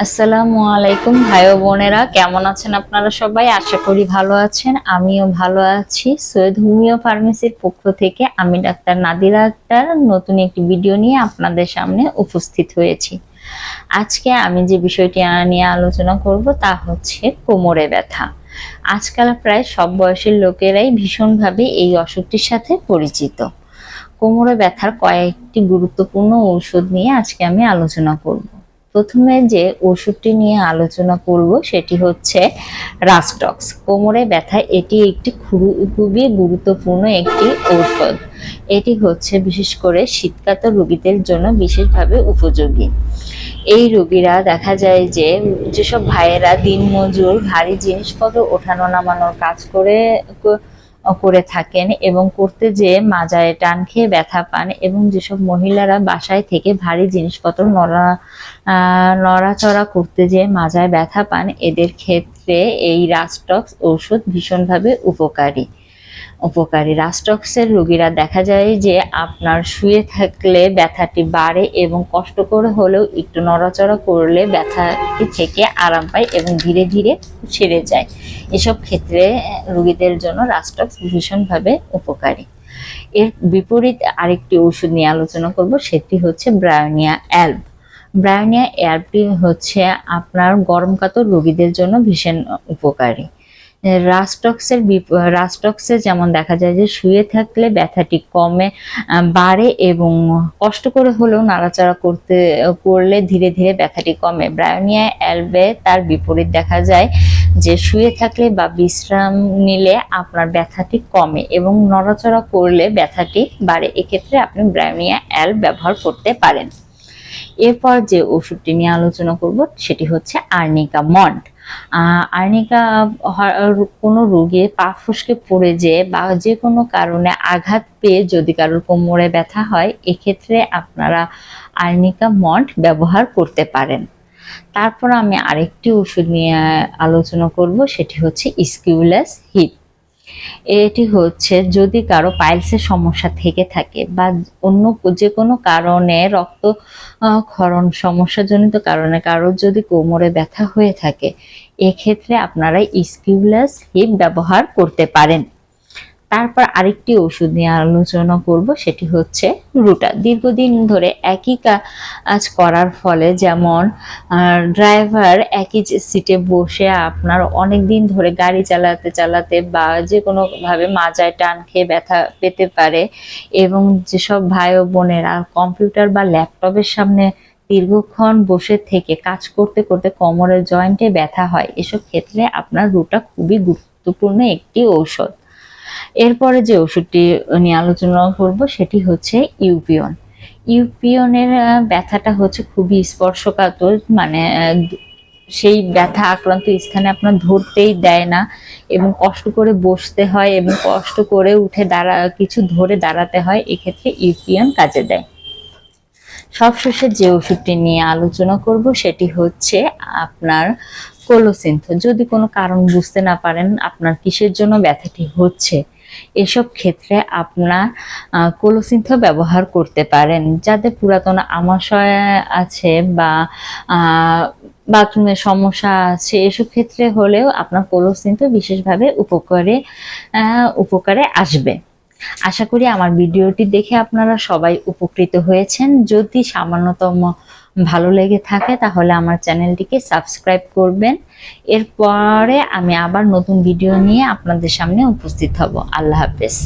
আসসালামু আলাইকুম, ভাই বোনেরা, কেমন আছেন আপনারা সবাই? আশা করি ভালো আছেন, আমিও ভালো আছি। সৈয়দ হোমিও ফার্মেসির পক্ষ থেকে আমি ডাক্তার নাদিরা আক্তার, নতুন একটি ভিডিও নিয়ে আপনাদের সামনে উপস্থিত হয়েছি। আজকে আমি যে বিষয়টি নিয়ে আলোচনা করব তা হচ্ছে কোমরে ব্যথা। আজকাল প্রায় সব বয়সের লোকেরাই ভীষণভাবে এই অসুখটির সাথে পরিচিত। কোমরে ব্যথার কয়েকটি গুরুত্বপূর্ণ ঔষধ নিয়ে আজকে আমি আলোচনা করব। প্রথমে যে ওষুধটি নিয়ে আলোচনা করব সেটি হচ্ছে রাস্টক্স কোমরে ব্যথা এটি একটি খুবই গুরুত্বপূর্ণ একটি ঔষধ। এটি হচ্ছে বিশেষ করে শীতকাত রোগীদের জন্য বিশেষভাবে উপযোগী। এই রোগীরা দেখা যায় যে যেসব ভাইয়েরা দিনমজুর, ভারী জিনিসপত্র ওঠানো নামানোর কাজ করে করে থাকেন এবং করতে যেয়ে মাজায় টান খেয়ে ব্যথা পান এবং যেসব মহিলারা বাসায় থেকে ভারী জিনিসপত্র নড়া নড়াচড়া করতে যেয়ে মাজায় ব্যথা পান, এদের ক্ষেত্রে এই রাস্টক্স ঔষধ ভীষণভাবে উপকারী। উপকারী। রাস্টক্সের রোগীরা দেখা যায় যে আপনার শুয়ে থাকলে ব্যথাটি বাড়ে এবং কষ্ট করে হলেও একটু নড়াচড়া করলে ব্যথাটি থেকে আরাম পায় এবং ধীরে ধীরে সেরে যায়। এসব ক্ষেত্রে রোগীদের জন্য রাস্টক্স ভীষণভাবে উপকারী। এর বিপরীত আরেকটি ওষুধ নিয়ে আলোচনা করব, সেটি হচ্ছে ব্রায়োনিয়া অ্যালব। ব্রায়োনিয়া অ্যালবটি হচ্ছে আপনার গরম কাতর রোগীদের জন্য ভীষণ উপকারী। রাস্টক্সের রাস্টক্সে যেমন দেখা যায় যে শুয়ে থাকলে ব্যথাটি কমে বাড়ে এবং কষ্ট করে হলেও নাড়াচাড়া করতে করলে ধীরে ধীরে ব্যথাটি কমে। ব্রায়োনিয়া অ্যালবে তার বিপরীত দেখা যায় যে শুয়ে থাকলে বা বিশ্রাম নিলে আপনার ব্যথাটি কমে এবং নড়াচড়া করলে ব্যথাটি বাড়ে। এক্ষেত্রে আপনি ব্রায়োনিয়া অ্যাল ব্যবহার করতে পারেন। এরপর যে ওষুধটি নিয়ে আলোচনা করব সেটি হচ্ছে আর্নিকা আহ, আর্নিকা কোনো রোগে পা ফুসকে পড়ে যে বা যে কোনো কারণে আঘাত পেয়ে যদি কারোর কোমরে ব্যথা হয়, এক্ষেত্রে আপনারা আর্নিকা মন্ট ব্যবহার করতে পারেন। তারপর আমি আরেকটি ওষুধ নিয়ে আলোচনা করব, সেটি হচ্ছে স্কিউলেস হিট। এটি হচ্ছে যদি কারও পাইলসের সমস্যা থেকে থাকে বা অন্য যে কোনো কারণে রক্ত ক্ষরণ সমস্যাজনিত কারণে কারোর যদি কোমরে ব্যথা হয়ে থাকে, এক্ষেত্রে আপনারা স্কিউলাস হিপ ব্যবহার করতে পারেন। তারপর আরেকটি ওষুধ নিয়ে আলোচনা করব, সেটি হচ্ছে রুটা। দীর্ঘদিন ধরে একই কাজ করার ফলে যেমন ড্রাইভার একই সিটে বসে আপনার অনেক দিন ধরে গাড়ি চালাতে চালাতে বা যে কোনোভাবে মাজায় টান খেয়ে ব্যথা পেতে পারে এবং যেসব ভাই ও বোনেরা কম্পিউটার বা ল্যাপটপের সামনে দীর্ঘক্ষণ বসে থেকে কাজ করতে করতে কোমরের জয়েন্টে ব্যথা হয়, এসব ক্ষেত্রে আপনার রুটা খুবই গুরুত্বপূর্ণ একটি ঔষধ। এরপরে যে ওষুধটি নিয়ে আলোচনা করব সেটি হচ্ছে ইউপিয়ন। ইউপিয়নের ব্যথাটা হচ্ছে খুবই স্পর্শকাতর মানে সেই ব্যথা আক্রান্ত স্থানে আপনার ধরতেই দেয় না এবং কষ্ট করে বসতে হয় এবং কষ্ট করে উঠে দাঁড়া, কিছু ধরে দাঁড়াতে হয়, এক্ষেত্রে ইউপিয়ন কাজে দেয়। সবশেষে যে ওষুধটি নিয়ে আলোচনা করব সেটি হচ্ছে আপনার কোলোসিন্থ যদি কোনো কারণ বুঝতে না পারেন আপনার কিসের জন্য ব্যথাটি হচ্ছে এসব ক্ষেত্রে আপনার কোলোসিন্থ ব্যবহার করতে পারেন। যাদের পুরাতন আমাশয় আছে বা বাথরুমের সমস্যা আছে, এসব ক্ষেত্রে হলেও আপনার কোলোসিন্থ বিশেষভাবে উপকারে উপকারে আসবে। আশা করি আমার ভিডিওটি দেখে আপনারা সবাই উপকৃত হয়েছেন। যদি সামান্যতম ভালো লেগে থাকে, তাহলে আমার চ্যানেলটিকে সাবস্ক্রাইব করবেন। এরপরে আমি আবার নতুন ভিডিও নিয়ে আপনাদের সামনে উপস্থিত হব। আল্লাহ হাফেজ।